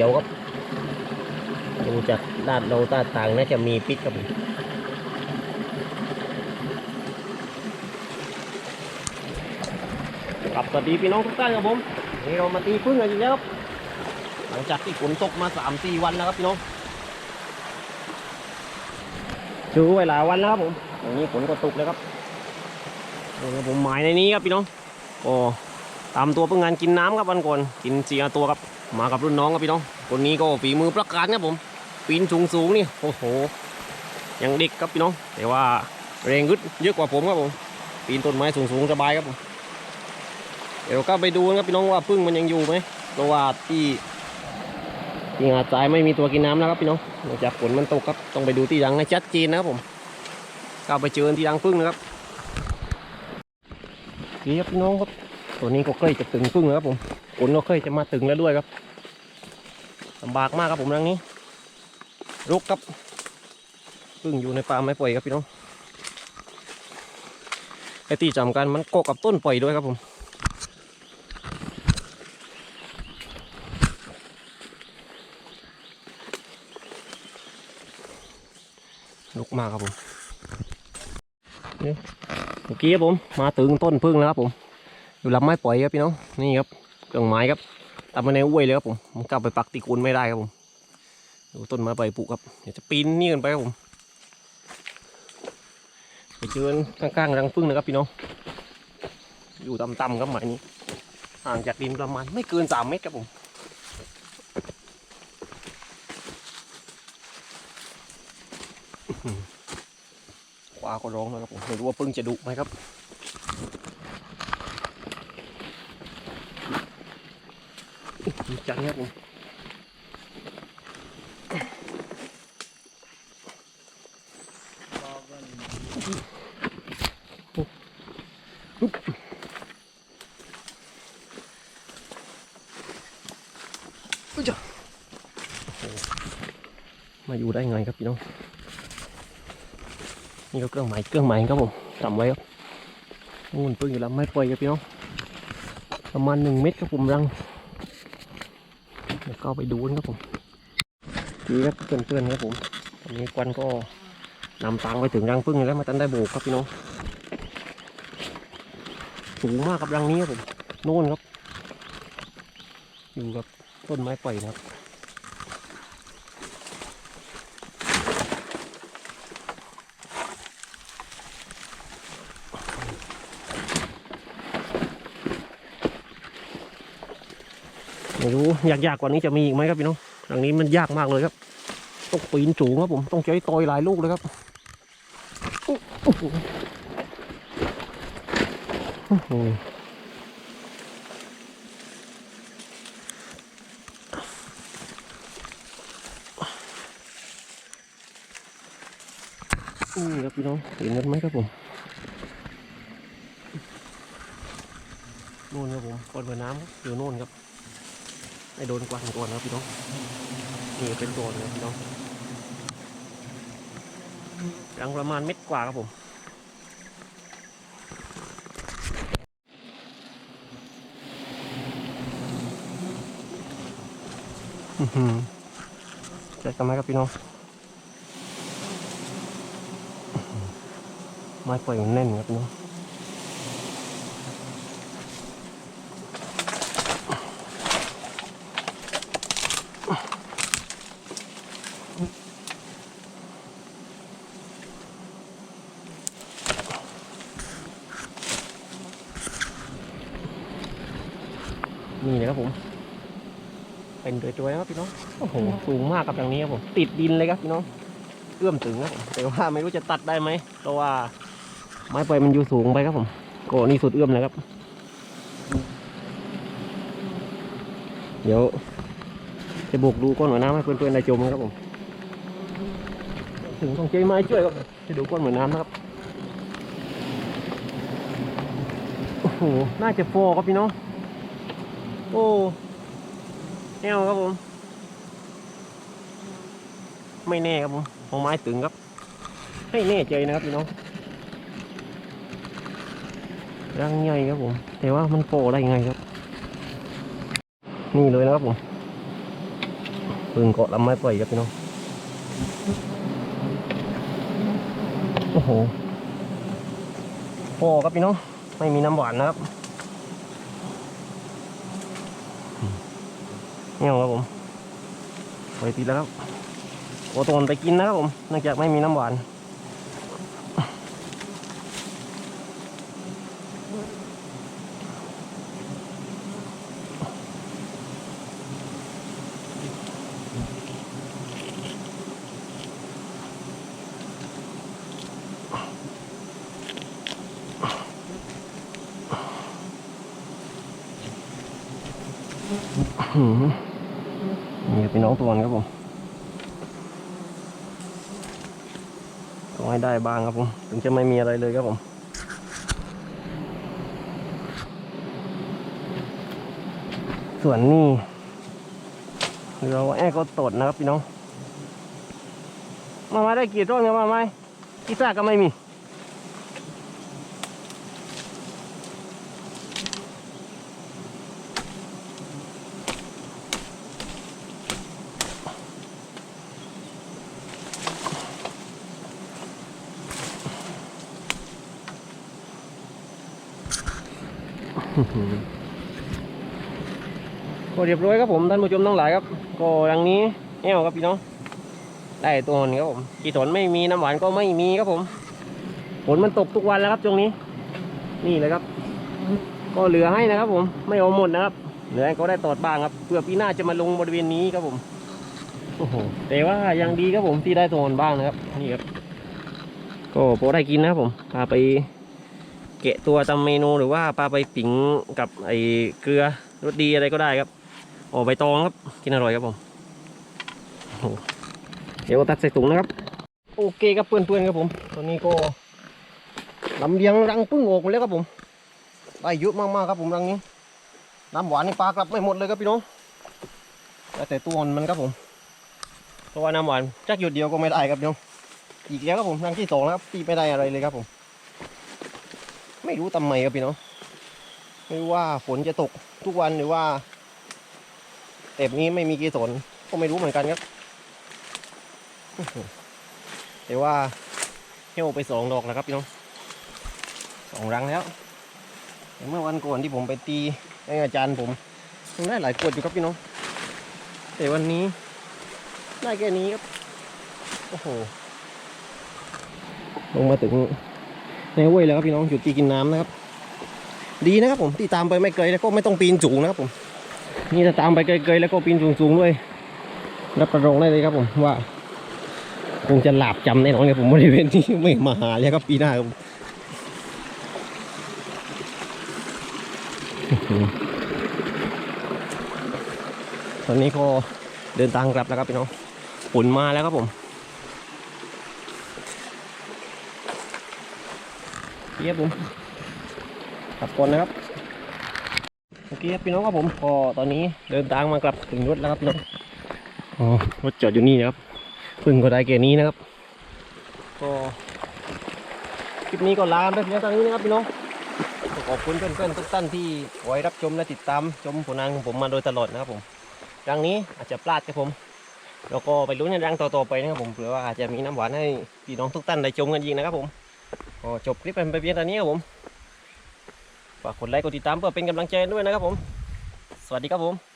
ขียวครับดูจากด้านเราตาต่างน่าจะมีพิษครับกลับสวัสดีพี่น้องทุกท่านครับผมนี่เรามาตีพึ่งกันอีกแล้วครับหลังจากที่ฝนตกมาสามสี่วันแล้วครับพี่น้องชูไว้หลายวันแล้วครับผมอย่างนี้ฝนก็ตกแล้วครับนี่ผมหมายในนี้ครับพี่น้องโอ้ตามตัวเพิ่งงานกินน้ำครับวันก่อนกินเสียตัวครับ มากับรุ่นน้องครับพี่น้อง คนนี้ก็ฝีมือประการครับผม ปีนสูงสูงนี่ โอ้โห ยังเด็กครับพี่น้อง แต่ว่าแรงกึดเยอะกว่าผมครับผม ปีนต้นไม้สูงสูงสบายครับผม เดี๋ยวก็ไปดูกันครับพี่น้องว่าพึ่งมันยังอยู่ไหมเพราะว่าที่ที่หาดทรายไม่มีตัวกินน้ำแล้วครับพี่น้องหลังจากฝนมันตกครับ ต้องไปดูที่รังให้ชัดเจนนะครับผมก็ไปเจอที่รังพึ่งนะครับนี่ครับพี่น้องครับ ตัวนี้ก็ใกล้จะถึงพึ่งแล้วครับผมฝนก็ใกล้จะมาถึงแล้วด้วยครับลำบากมากครับผมรังนี้รุกครับพึ่งอยู่ในป่าไม้ปล่อยครับพี่น้องไอ้ที่จำกันมันเกาะกับต้นปล่อยด้วยครับผมลุกมากครับผมนี่เมื่อกี้ครับผมมาถึงต้นพึ่งแล้วครับผม อยู่ลำไม้ปล่อยครับพี่น้องนี่ครับเครื่องไม้ครับตามมาในอ้วยเลยครับผมผมกลับไปปักตีกุลไม่ได้ครับผมดูต้นไม้ใบปลูกครับเดี๋ยวจะปีนนี่กันไปครับผมไปเจอข้างๆรังพึ่งนะครับพี่น้องอยู่ต่ำๆครับหมายนี้ห่างจากดินประมาณไม่เกินสามเมตรครับผมขวาก็ร้องแล้วครับผมไม่รู้ว่าพึ่งจะดุไหมครับ จังครับผมอุ๊ยจ้ะโอ้โหมาอยู่ได้ไงครับพี่น้อง นี่ก็เครื่องหมายเครื่องหมายครับผมจำไว้ครับงูนปืนอยู่แล้วไม่ปล่อยครับพี่น้อง ประมาณหนึ่งเมตรครับผมรังี๋ยวก็ไปดูกันครับผมดีครับเพื่อนๆครับผมตอนนี้ควันก็นำตังไปถึงรังพึ่งแล้วมาตันได้โบกครับพี่น้องสูงมากกับรังนี้ครับผมโน่นครับ อยู่กับต้นไม้ปล่อยนะครับ ไม่รู้ยากๆกว่านี้จะมีอีกไหมครับพี่น้องหลังนี้มันยากมากเลยครับต้องปีนสูงครับผมต้องใช้ตอยหลายลูกเลยครับอุ๊โอ้โหอ้โหนี่ครับพี่น้องเห็นกันไหมครับผมนู่นครับผมก้อนบนน้ำอยู่นู่นครับ ให้โดนกวนก่อนนะครับพี่น้องนี่เป็นโดนครับพี่น้องรังประมาณเม็ดกว่าครับผมเจัดกันไหมครับพี่น้องไม้ปล่อยมันแน่นครับเนาะ นี่นะครับผม เป็นตัวๆนะครับพี่น้องโอ้โหสูงมากครับอย่างนี้ครับผมติดดินเลยครับพี่น้องเอื้อมถึงครับผมแต่ว่าไม่รู้จะตัดได้ไหมเพราะว่าไม้ไปมันอยู่สูงไปครับผมก็นี่สุดเอื้อมเลยครับ เดี๋ยว จะโบกดูก้อนหัวน้ำให้เพื่อนๆได้ชมนะครับผม ถึงต้องใช้ไม้ช่วยครับจะดูก้อนหัวน้ำนะครับโอ้โหน่าจะโฟครับพี่น้อง โอ้แนวครับผม ไม่แน่ครับผมของไม้ตึงครับ ให้แน่ใจนะครับพี่น้องรังใหญ่ครับผม แต่ว่ามันโปได้ไงครับ นี่เลยนะครับผมปืนเกาะลำไม้ปล่อยครับพี่น้อง โอ้โหพอครับพี่น้อง ไม่มีน้ำหวานนะครับ นี่ครับผมไปติดแล้วครับโอโตนไปกินนะครับผมเนื่องจากไม่มีน้ำหวานอื้อหือนี่ครับ พี่น้องตัวนึงครับผมต้องให้ได้บ้างครับผม ถึงจะไม่มีอะไรเลยครับผมส่วนนี้เราแอบก็ตดนะครับพี่น้อง มามาได้กี่ต้นครับมาไหมกีซ่าก็ไม่มี ก็เรียบร้อยครับผมท่านผู้ชมทั้งหลายครับ ก็ดังนี้แอวครับพี่น้องได้ตัวหนครับผมกี่ถนไม่มีน้ำหวานก็ไม่มีครับผมฝนมันตกทุกวันแล้วครับช่วงนี้ นี่เลยครับ ก็เหลือให้นะครับ ผมไม่เอาหมดนะครับเหลือให้ก็ได้ตอดบ้างครับเพื่อปีหน้าจะมาลงบริเวณนี้ครับผมโอ้โหแต่ว่ายังดีครับผมที่ได้ตัวบ้างนะครับ นี่ครับ ก็พอได้กินนะครับผมพาไป แกะตัวตำเมนูหรือว่าปลาไปปิ่งกับไอเกลือรสดีอะไรก็ได้ครับโอ้ใบตองครับกินอร่อยครับผมโอ้เดี๋ยวตัดใส่ถุงนะครับ โอเคครับเพื่อนๆครับผม ตอนนี้ก็ลำเลียงรังพึ่งออกหมดแล้วครับผมได้เยอะมากๆครับผมรังนี้น้ำหวานนี่ปลากลับไม่หมดเลยครับพี่น้องแต่ตัวมันครับผมเพราะว่าน้ำหวานจักหยุดเดียวก็ไม่ได้ครับพี่น้องอีกแล้วครับผมรังที่สองแล้วครับที่ไม่ได้อะไรเลยครับผม ไม่รู้ทำไมครับพี่น้องไม่ว่าฝนจะตกทุกวันหรือว่าแต่นี้ไม่มีเกสรก็ไม่รู้เหมือนกันครับ แต่ว่าเหี่ยวไปสองดอกแล้วครับพี่น้องสองรังแล้วเมื่อวันก่อนที่ผมไปตีให้อาจารย์ผมได้หลายขวดอยู่ครับพี่น้องแต่วันนี้ได้แค่นี้ครับโอ้โหลงมาถึง ในห้วยแล้วครับพี่น้องหยุดตีกินน้ำนะครับ ดีนะครับผมที่ตามไปไม่ไกลแล้วก็ไม่ต้องปีนสูงนะครับผม นี่ถ้าตามไปไกลๆแล้วก็ปีนสูงๆด้วยรับประรองได้เลยครับผมว่าคงจะหลาบจำแน่นอนครับผมบริเวณนี้ไม่มาหาเลยครับปีหน้าครับตอนนี้ก็เดินทางกลับแล้วครับพี่น้องฝนมาแล้วครับผม เยียบผมขับก่อนนะครับโอเคครับพี่น้องครับผมก็ตอนนี้เดินทางมากลับถึงรถแล้วครับพี่น้องอ๋อรถจอดอยู่นี่นะครับพึ่งก็ได้แค่นี้นะครับก็คลิปนี้ก็ลาไปเพียงเท่านี้นะครับพี่น้องขอบคุณเพื่อนๆทุกท่านที่คอยรับชมและติดตามชมผลงานของผมมาโดยตลอดนะครับผมครั้งนี้อาจจะพลาดครับผม แล้วก็ไปลุ้นในรังต่อๆไปนะครับผมเผื่อว่าอาจจะมีน้ำหวานให้พี่น้องทุกท่านได้ชมกันยิงนะครับผม ก็จบคลิปไปเพียงเท่านี้ครับผม ฝากกดไลค์กดติดตามเพื่อเป็นกำลังใจด้วยนะครับผม สวัสดีครับผม